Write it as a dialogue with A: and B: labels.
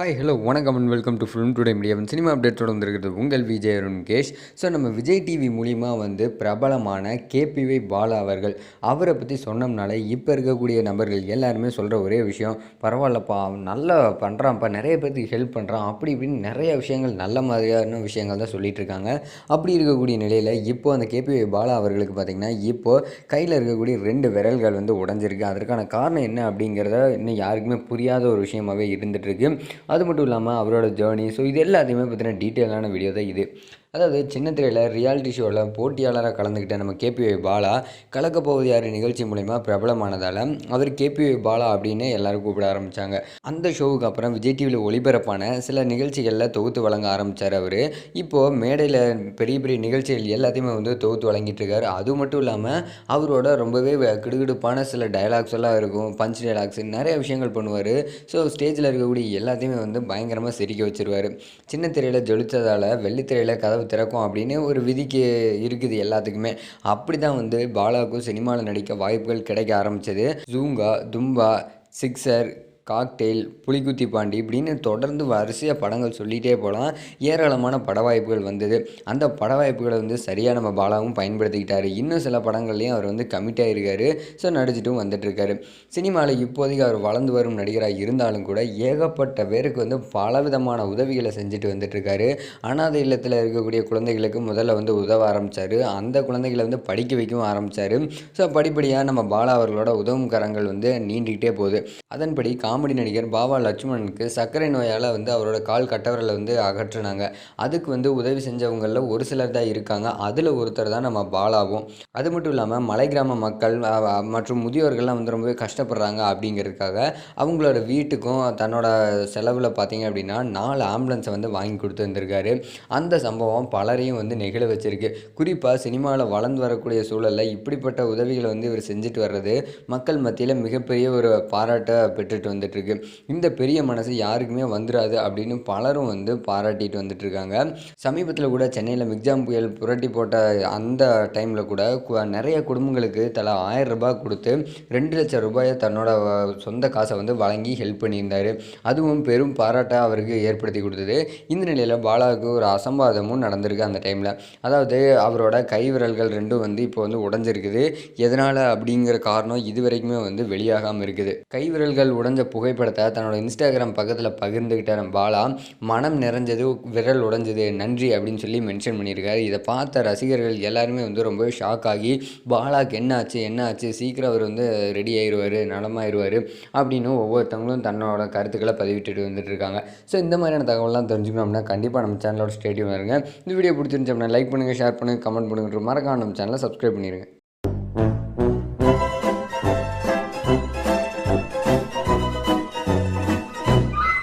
A: Hi hello வணக்கம் and welcome to film today media cinema அப்டேட்டோட வந்திருக்கிறது உங்கள் விஜய் அருண் கேஷ். ஸோ நம்ம விஜய் டிவி மூலிமா வந்து பிரபலமான கேபிவை பாலா அவர்கள் அவரை பற்றி சொன்னோம்னாலே இப்போ இருக்கக்கூடிய நபர்கள் எல்லாருமே சொல்கிற ஒரே விஷயம் பரவாயில்லப்பா அவன் நல்லா பண்ணுறான்ப்பா நிறைய பேருக்கு ஹெல்ப் பண்ணுறான் அப்படி இப்படின்னு நிறைய விஷயங்கள் நல்ல மாதிரியான விஷயங்கள் தான் சொல்லிட்டு இருக்காங்க. அப்படி இருக்கக்கூடிய நிலையில் இப்போது அந்த கேபிவை பாலா அவர்களுக்கு பார்த்திங்கன்னா இப்போது கையில் இருக்கக்கூடிய ரெண்டு விரல்கள் வந்து உடஞ்சிருக்கு. அதற்கான காரணம் என்ன அப்படிங்கிறத இன்னும் யாருக்குமே புரியாத ஒரு விஷயமாகவே இருந்துகிட்ருக்கு அது மட்டும் இல்லாமல் அவரோட ஜேர்னி ஸோ இது எல்லாத்தையுமே பற்றின டீட்டெயிலான வீடியோ தான் இது. அதாவது சின்ன திரையில் ரியாலிட்டி ஷோவில் போட்டியாளராக கலந்துக்கிட்ட நம்ம கேபிஒய் பாலா கலக்கப்போவது யார் நிகழ்ச்சி மூலிமா பிரபலமானதால் அவர் கேபிஒய் பாலா அப்படின்னு எல்லாரும் கூப்பிட ஆரம்பித்தாங்க அந்த ஷோவுக்கு அப்புறம் விஜய் டிவியில் ஒளிபரப்பான சில நிகழ்ச்சிகளில் தொகுத்து வழங்க ஆரம்பித்தார் அவர். இப்போது மேடையில் பெரிய பெரிய நிகழ்ச்சிகள் எல்லாத்தையுமே வந்து தொகுத்து வழங்கிட்டு இருக்காரு. அது மட்டும் இல்லாமல் அவரோட ரொம்பவே கிடுகிடுப்பான சில டயலாக்ஸ் எல்லாம் இருக்கும் பஞ்ச் டயலாக்ஸ் நிறைய விஷயங்கள் பண்ணுவார். ஸோ ஸ்டேஜில் இருக்கக்கூடிய எல்லாத்தையுமே வந்து பயங்கரமாக சிரிக்க வச்சிருவார். சின்ன திரையில் ஜொலித்ததால் வெள்ளித்திரையில் கதை கதவு திறக்கும் அப்படின்னு ஒரு விதிக்கு இருக்குது எல்லாத்துக்குமே. அப்படி தான் வந்து பாலாவுக்கும் சினிமாவில் நடிக்க வாய்ப்புகள் கிடைக்க ஆரம்பித்தது ஜூங்கா தும்பா சிக்ஸர் காக்டெயில் புலிகுத்தி பாண்டி இப்படின்னு தொடர்ந்து வரிசையாக படங்கள் சொல்லிகிட்டே போகலாம். ஏராளமான பட வாய்ப்புகள் வந்தது. அந்த பட வாய்ப்புகளை வந்து சரியாக நம்ம பாலாவும் பயன்படுத்திக்கிட்டார். இன்னும் சில படங்கள்லையும் அவர் வந்து கமிட் ஆகிருக்காரு ஸோ நடிச்சிட்டும் வந்துட்டுருக்காரு. சினிமாவில் இப்போதைக்கு அவர் வளர்ந்து வரும் நடிகராக இருந்தாலும் கூட ஏகப்பட்ட பேருக்கு வந்து பலவிதமான உதவிகளை செஞ்சுட்டு வந்துட்டுருக்காரு. அனாதை இல்லத்தில் இருக்கக்கூடிய குழந்தைகளுக்கு முதல்ல வந்து உதவ ஆரம்பித்தார் அந்த குழந்தைகளை வந்து படிக்க வைக்கவும் ஆரம்பித்தார் ஸோ படிப்படியாக நம்ம பாலா அவர்களோட உதவும் கரங்கள் வந்து நீண்டிக்கிட்டே போகுது. அதன்படி காமெடி நடிகர் பாபா லட்சுமணனுக்கு சர்க்கரை நோயால் வந்து அவரோட கால் கட்டவரில் வந்து அகற்றினாங்க. அதுக்கு வந்து உதவி செஞ்சவங்களில் ஒரு சிலர் தான் இருக்காங்க. அதில் ஒருத்தர் தான் நம்ம பாலாவும். அது மட்டும் இல்லாமல் மலை கிராம மக்கள் மற்றும் முதியோர்கள்லாம் வந்து ரொம்பவே கஷ்டப்படுறாங்க அப்படிங்கிறதுக்காக அவங்களோட வீட்டுக்கும் தன்னோட செலவில் பார்த்தீங்க அப்படின்னா நாலு ஆம்புலன்ஸை வந்து வாங்கி கொடுத்து வந்திருக்காரு. அந்த சம்பவம் பலரையும் வந்து நெகிழ வச்சிருக்கு. குறிப்பாக சினிமாவில் வளர்ந்து வரக்கூடிய சூழலில் இப்படிப்பட்ட உதவிகளை வந்து இவர் செஞ்சுட்டு வர்றது மக்கள் மத்தியில் மிகப்பெரிய ஒரு பாராட்டை பெற்றுட்டு வந்துட்டுருக்கு இந்த பெரிய மனசு யாருக்குமே வந்துடாது அப்படின்னு பலரும் வந்து பாராட்டிட்டு வந்துட்டுருக்காங்க சமீபத்தில் கூட சென்னையில் மிக்ஜாம் புயல் புரட்டி போட்ட அந்த டைமில் கூட நிறைய குடும்பங்களுக்கு தலா ஆயிரம் ரூபாய் கொடுத்து ரெண்டு லட்சம் ரூபாயை தன்னோட சொந்த காசை வந்து வழங்கி ஹெல்ப் பண்ணியிருந்தார். அதுவும் பெரும் பாராட்டாக அவருக்கு ஏற்படுத்தி கொடுத்தது. இந்த நிலையில் பாலாவுக்கு ஒரு அசம்பாதமும் நடந்திருக்கு அந்த டைமில். அதாவது அவரோட கை விரல்கள் ரெண்டும் வந்து இப்போ வந்து உடஞ்சிருக்குது. எதனால் அப்படிங்கிற காரணம் இது வரைக்குமே வந்து வெளியாகாமல் இருக்குது. கை விரல்கள் உடஞ்ச புகைப்படத்தை தன்னோட இன்ஸ்டாகிராம் பக்கத்தில் பகிர்ந்துக்கிட்ட பாலா மனம் நிறைஞ்சது விரல் உடஞ்சது நன்றி அப்படின்னு சொல்லி மென்ஷன் பண்ணியிருக்காரு. இதை பார்த்த ரசிகர்கள் எல்லாருமே வந்து ரொம்பவே ஷாக் ஆகி பாலாக்கு என்ன ஆச்சு என்ன ஆச்சு சீக்கிரம் அவர் வந்து ரெடி ஆயிடுவார் நலமாயிருவார் அப்படின்னு ஒவ்வொருத்தவங்களும் தன்னோட கருத்துக்களை பதிவிட்டுட்டு வந்துட்டு இருக்காங்க. ஸோ இந்த மாதிரியான தகவலாம் தெரிஞ்சுக்கணும்னா அப்படின்னா கண்டிப்பாக நம்ம சேனலோட ஸ்டேடியம் வருங்க இந்த வீடியோ பிடிச்சிருந்துச்சு அப்படின்னா லைக் பண்ணுங்கள் ஷேர் பண்ணுங்கள் கமெண்ட் பண்ணுங்கள் மறக்காம நம்ம சேனலை சப்ஸ்கிரைப் பண்ணிடுங்க